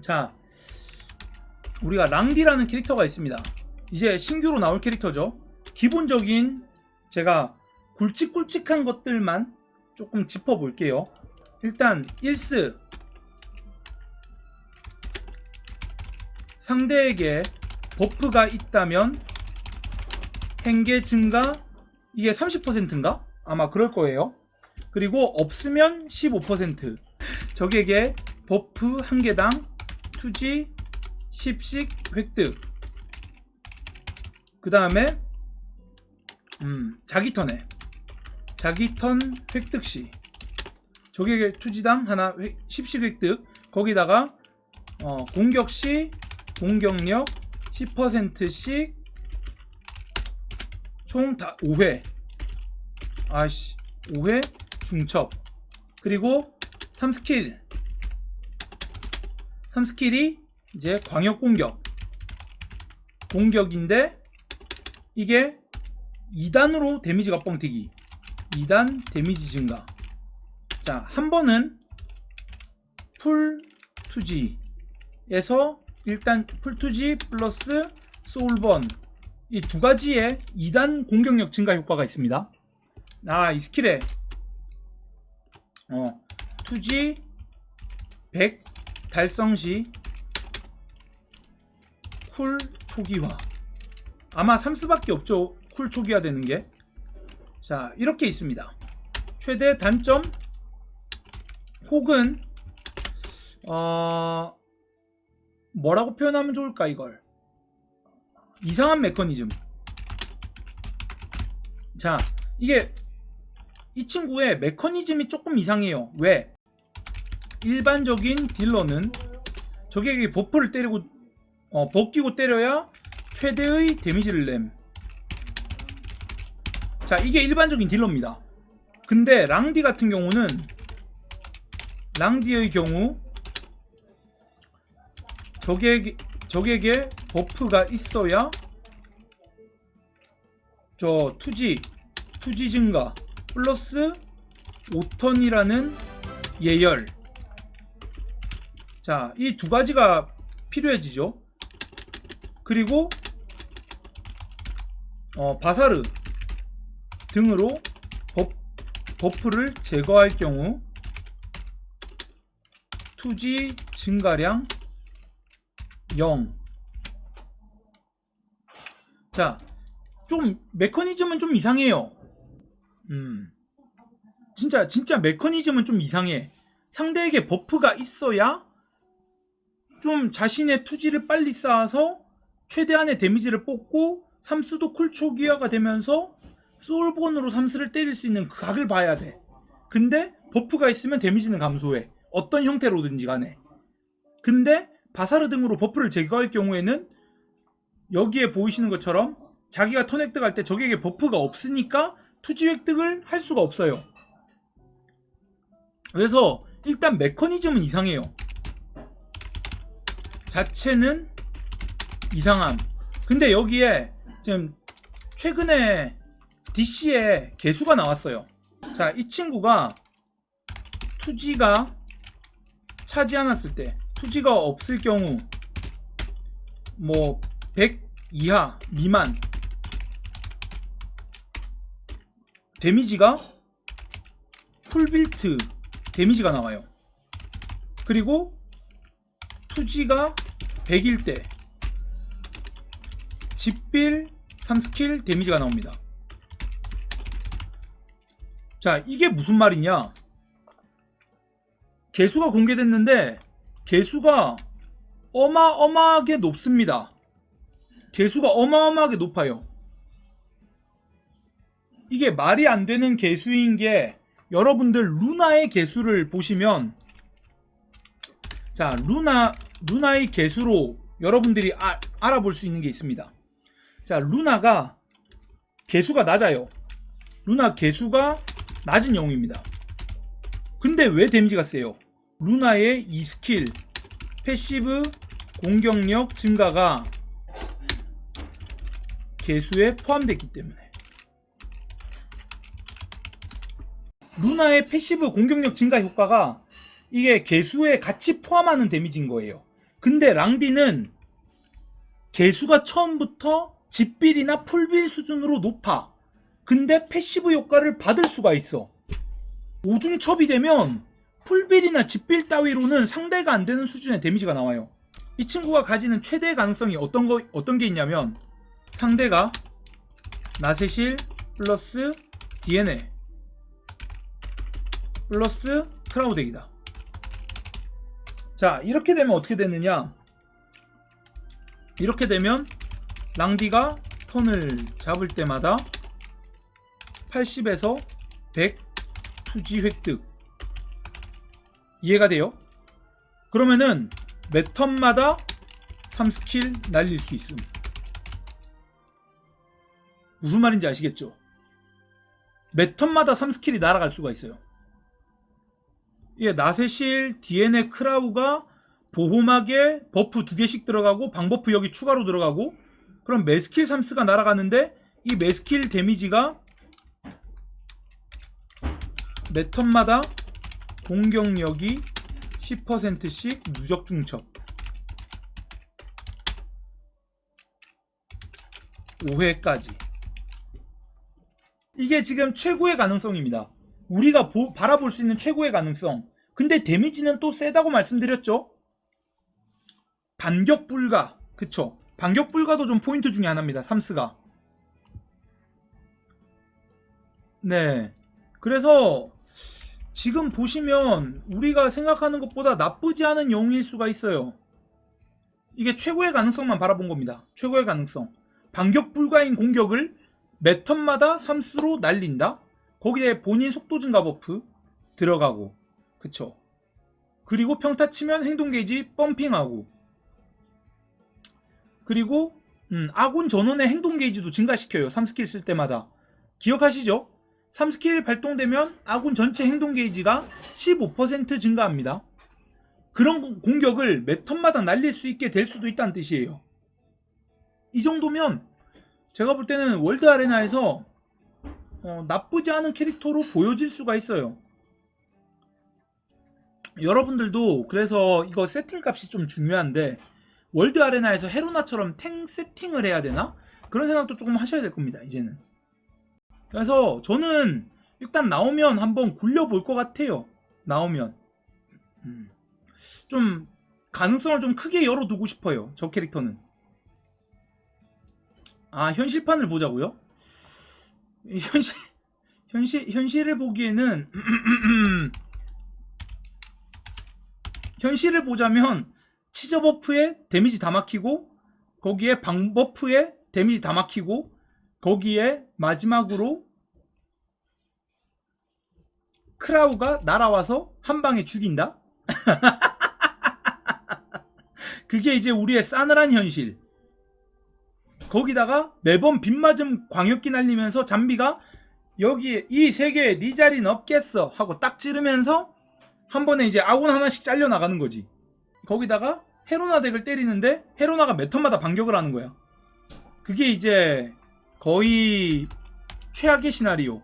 자, 우리가 랑디라는 캐릭터가 있습니다. 이제 신규로 나올 캐릭터죠. 기본적인 제가 굵직굵직한 것들만 조금 짚어볼게요. 일단 1스 상대에게 버프가 있다면 행계 증가 이게 30%인가? 아마 그럴 거예요. 그리고 없으면 15% 적에게 버프 한 개당 투지 10씩 획득. 그 다음에 음, 자기 턴에. 자기 턴 획득 시. 적에게 투지당 하나 획- 10씩 획득. 거기다가 어, 공격 시 공격력 10%씩 총 다 5회. 아씨 5회 중첩. 그리고 3스킬 3스킬이 이제 광역 공격. 공격인데 이게 2단으로 데미지가 뻥튀기. 2단 데미지 증가. 자 한 번은 풀 투지에서 일단 풀 투지 플러스 소울번. 이 두 가지의 2단 공격력 증가 효과가 있습니다. 아 이 스킬에. 어 투지 100 달성 시 쿨 초기화. 아마 3스밖에 없죠. 쿨 초기화 되는 게 자 이렇게 있습니다. 최대 단점 혹은 어 뭐라고 표현하면 좋을까 이걸? 이상한 메커니즘. 자 이게 이 친구의 메커니즘이 조금 이상해요. 왜 일반적인 딜러는 적에게 버프를 때리고 어, 벗기고 때려야 최대의 데미지를 냄. 자, 이게 일반적인 딜러입니다. 근데 랑디 같은 경우는 랑디의 경우 적에게 적에게 버프가 있어야 저 투지 투지 증가 플러스 5턴이라는 예열 자, 이 두 가지가 필요해지죠. 그리고 어, 바사르 등으로 버, 버프 를 제거할 경우 투지 증가량 0. 자, 좀 메커니즘은 좀 이상해요. 음. 진짜 진짜 메커니즘은 좀 이상해. 상대에게 버프가 있어야 좀 자신의 투지를 빨리 쌓아서 최대한의 데미지를 뽑고 삼수도 쿨 초 기화가 되면서 소울본으로 삼수를 때릴 수 있는 그 각을 봐야 돼. 근데 버프가 있으면 데미지는 감소해. 어떤 형태로든지 간에. 근데 바사르 등으로 버프를 제거할 경우에는 여기에 보이시는 것처럼 자기가 턴 획득할 때 적에게 버프가 없으니까 투지 획득을 할 수가 없어요. 그래서 일단 메커니즘은 이상해요. 자체는 이상함. 근데 여기에 지금 최근에 DC에 개수가 나왔어요. 자, 이 친구가 투지가 차지 않았을 때, 투지가 없을 경우, 뭐, 100 이하, 미만, 데미지가 풀빌트 데미지가 나와요. 그리고 투지가 100일 때 집빌 3스킬 데미지가 나옵니다. 자, 이게 무슨 말이냐? 개수가 공개됐는데 개수가 어마어마하게 높습니다. 개수가 어마어마하게 높아요. 이게 말이 안 되는 개수인 게 여러분들 루나의 개수를 보시면 자, 루나 루나의 개수로 여러분들이 아- 알아볼 수 있는 게 있습니다. 자, 루나가 개수가 낮아요. 루나 개수가 낮은 영웅입니다. 근데 왜 데미지가 세요? 루나의 이 스킬, 패시브 공격력 증가가 개수에 포함됐기 때문에. 루나의 패시브 공격력 증가 효과가 이게 개수에 같이 포함하는 데미지인 거예요. 근데 랑디는 개수가 처음부터 집빌이나 풀빌 수준으로 높아. 근데 패시브 효과를 받을 수가 있어. 오중첩이 되면 풀빌이나 집빌 따위로는 상대가 안 되는 수준의 데미지가 나와요. 이 친구가 가지는 최대 가능성이 어떤 거 어떤 게 있냐면 상대가 나세실 플러스 DNA 플러스 크라우덱이다. 자 이렇게 되면 어떻게 되느냐? 이렇게 되면 랑디가 턴을 잡을 때마다 80에서 100 투지 획득 이해가 돼요? 그러면은 매 턴마다 3스킬 날릴 수 있음 무슨 말인지 아시겠죠? 매 턴마다 3스킬이 날아갈 수가 있어요 예, 나세실, DNA 크라우가 보호막에 버프 두 개씩 들어가고 방버프 여기 추가로 들어가고 그럼 매스킬 3스가 날아가는데 이 매스킬 데미지가 매 턴마다 공격력이 10%씩 누적 중첩 5회까지 이게 지금 최고의 가능성입니다. 우리가 보- 바라볼 수 있는 최고의 가능성. 근데 데미지는 또 세다고 말씀드렸죠? 반격 불가. 그쵸? 반격 불가도 좀 포인트 중에 하나입니다. 삼스가. 네. 그래서 지금 보시면 우리가 생각하는 것보다 나쁘지 않은 영웅일 수가 있어요. 이게 최고의 가능성만 바라본 겁니다. 최고의 가능성. 반격 불가인 공격을 매 턴마다 3스로 날린다. 거기에 본인 속도 증가 버프 들어가고. 그쵸? 그리고 평타 치면 행동 게이지 펌핑하고. 그리고 음, 아군 전원의 행동 게이지도 증가시켜요. 3스킬 쓸 때마다. 기억하시죠? 3스킬 발동되면 아군 전체 행동 게이지가 15% 증가합니다. 그런 공- 공격을 매 턴마다 날릴 수 있게 될 수도 있다는 뜻이에요. 이 정도면 제가 볼 때는 월드 아레나에서 어, 나쁘지 않은 캐릭터로 보여질 수가 있어요. 여러분들도 그래서 이거 세팅 값이 좀 중요한데 월드 아레나에서 헤로나처럼 탱 세팅을 해야 되나? 그런 생각도 조금 하셔야 될 겁니다. 이제는. 그래서 저는 일단 나오면 한번 굴려볼 것 같아요. 나오면. 음. 좀 가능성을 좀 크게 열어두고 싶어요. 저 캐릭터는. 아 현실판을 보자고요? 이 현실 현실 현실을 보기에는 현실을 보자면 치저 버프에 데미지 다 막히고 거기에 방 버프에 데미지 다 막히고 거기에 마지막으로 크라우가 날아와서 한 방에 죽인다. 그게 이제 우리의 싸늘한 현실. 거기다가 매번 빗맞음 광역기 날리면서 잠비가 여기 이 세계에 네 자리는 없겠어 하고 딱 찌르면서 한 번에 이제 아군 하나씩 잘려 나가는 거지. 거기다가 헤로나 덱을 때리는데 헤로나가 몇 턴마다 반격을 하는 거야. 그게 이제 거의 최악의 시나리오.